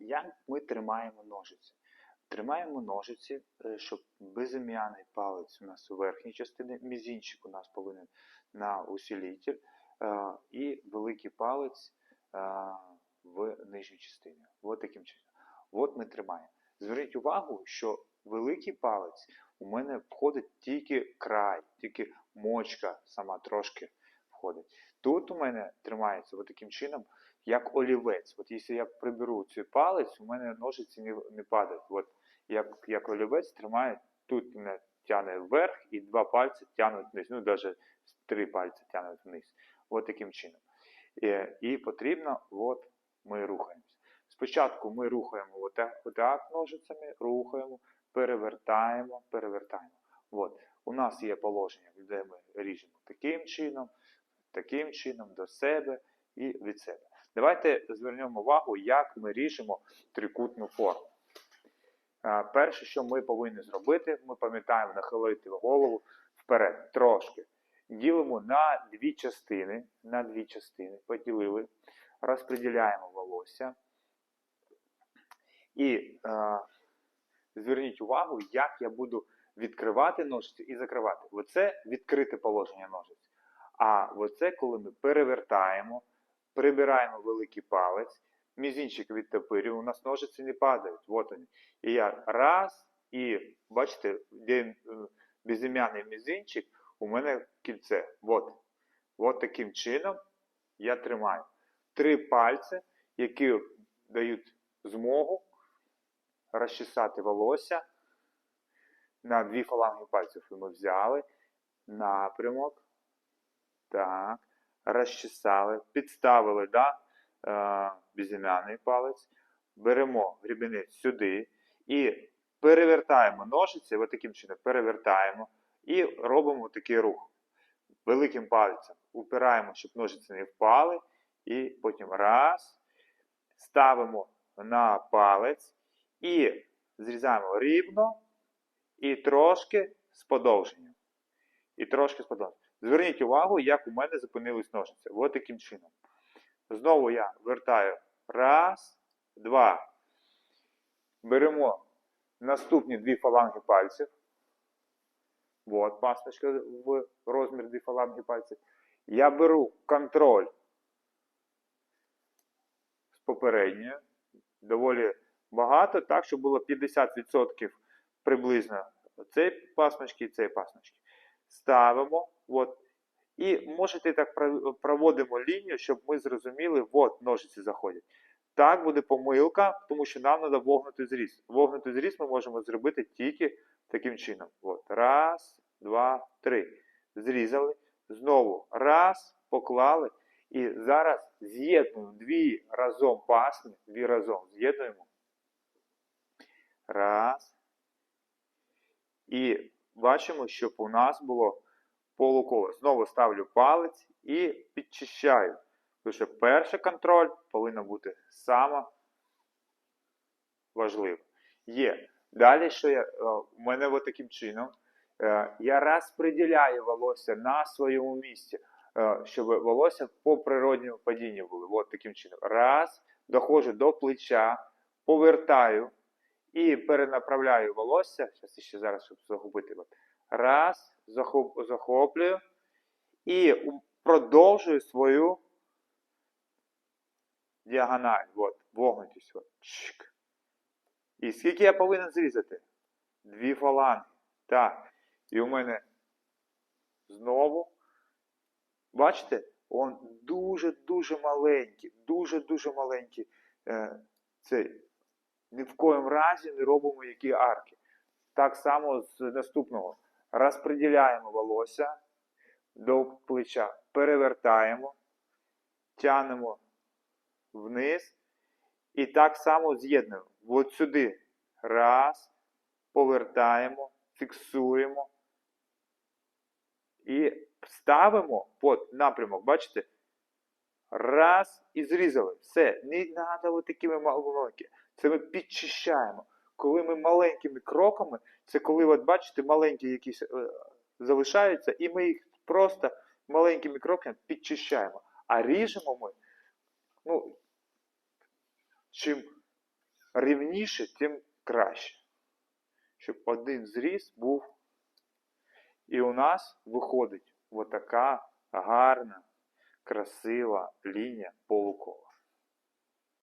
Як ми тримаємо ножиці? Тримаємо ножиці, е, щоб безім'яний палець у нас у верхній частині, мізинчик у нас повинен на усилитель, е, і великий палець е, в нижній частині. От таким чином. От ми тримаємо. Зверніть увагу, що великий палець у мене входить тільки край, тільки мочка сама трошки входить. Тут у мене тримається от таким чином, як олівець. От якщо я приберу цей палець, у мене ножиці не, не падають. От як, як олівець тримає, тут мене тягне вверх і два пальці тягнуть вниз. Ну, навіть три пальці тягнуть вниз. От таким чином. І, і потрібно, от ми рухаємося. Спочатку ми рухаємо отак, отак ножицями, рухаємо, перевертаємо, перевертаємо. От. У нас є положення, де ми ріжемо таким чином, таким чином до себе і від себе. Давайте звернемо увагу, як ми ріжемо трикутну форму. Перше, що ми повинні зробити, ми пам'ятаємо нахилити голову вперед трошки. Ділимо на дві частини, на дві частини, поділили, розподіляємо волосся. І е, зверніть увагу, як я буду відкривати ножиці і закривати. Оце відкрите положення ножиць. А оце, коли ми перевертаємо, прибираємо великий палець, мізинчик відтопирюємо, у нас ножиці не падають. Вот вони. І я раз, і бачите, де безім'яний мізинчик, у мене кільце. Вот. От таким чином я тримаю. Три пальці, які дають змогу розчесати волосся. На дві фаланги пальців ми взяли. Напрямок. Так. Розчесали. Підставили, да, е, безім'яний палець. Беремо грібінець сюди і перевертаємо ножиці, от таким чином перевертаємо і робимо такий рух. Великим пальцем упираємо, щоб ножиці не впали. І потім раз. Ставимо на палець і зрізаємо рівно і трошки з подовженням. І трошки з подовженням. Зверніть увагу, як у мене зупинились ножиці. Ось таким чином. Знову я вертаю. Раз, два. Беремо наступні дві фаланги пальців. От пасточка в розмір дві фаланги пальців. Я беру контроль з попередньої. Доволі багато, так, щоб було 50% приблизно цієї пасмочки і цієї пасмочки. Ставимо. От, і можете так проводимо лінію, щоб ми зрозуміли, от ножиці заходять. Так буде помилка, тому що нам треба вогнутий зріз. Вогнутий зріз ми можемо зробити тільки таким чином. От. Раз, два, три. Зрізали. Знову раз, поклали. І зараз з'єднуємо дві разом пасми, дві разом з'єднуємо. Раз. І бачимо, щоб у нас було полуколо. Знову ставлю палець і підчищаю. Тому що перший контроль повинен бути саме важливим. Є. Далі, що я, е, у мене от таким чином, е, я розподіляю волосся на своєму місці, е, щоб волосся по природньому падінню було. От таким чином. Раз, доходжу до плеча, повертаю і перенаправляю волосся. Зараз ще зараз, щоб загубити. Раз, захоплюю і продовжую свою діагональ. От, вогнутість. От. І скільки я повинен зрізати? Дві фаланги. Так. І у мене знову. Бачите, он дуже-дуже маленький, дуже-дуже маленький. Е, цей. Ні в коїм разі не робимо які арки. Так само з наступного. Розподіляємо волосся до плеча, перевертаємо, тянемо вниз. І так само з'єднуємо. От сюди. Раз. Повертаємо, фіксуємо. І ставимо під напрямок, бачите? Раз і зрізали. Все. Не треба такими маленькими. Це ми підчищаємо. Коли ми маленькими кроками, це коли, от бачите, маленькі якісь е, залишаються, і ми їх просто маленькими кроками підчищаємо. А ріжемо ми, ну, чим рівніше, тим краще. Щоб один зріз був. І у нас виходить отака гарна, красива лінія полукола.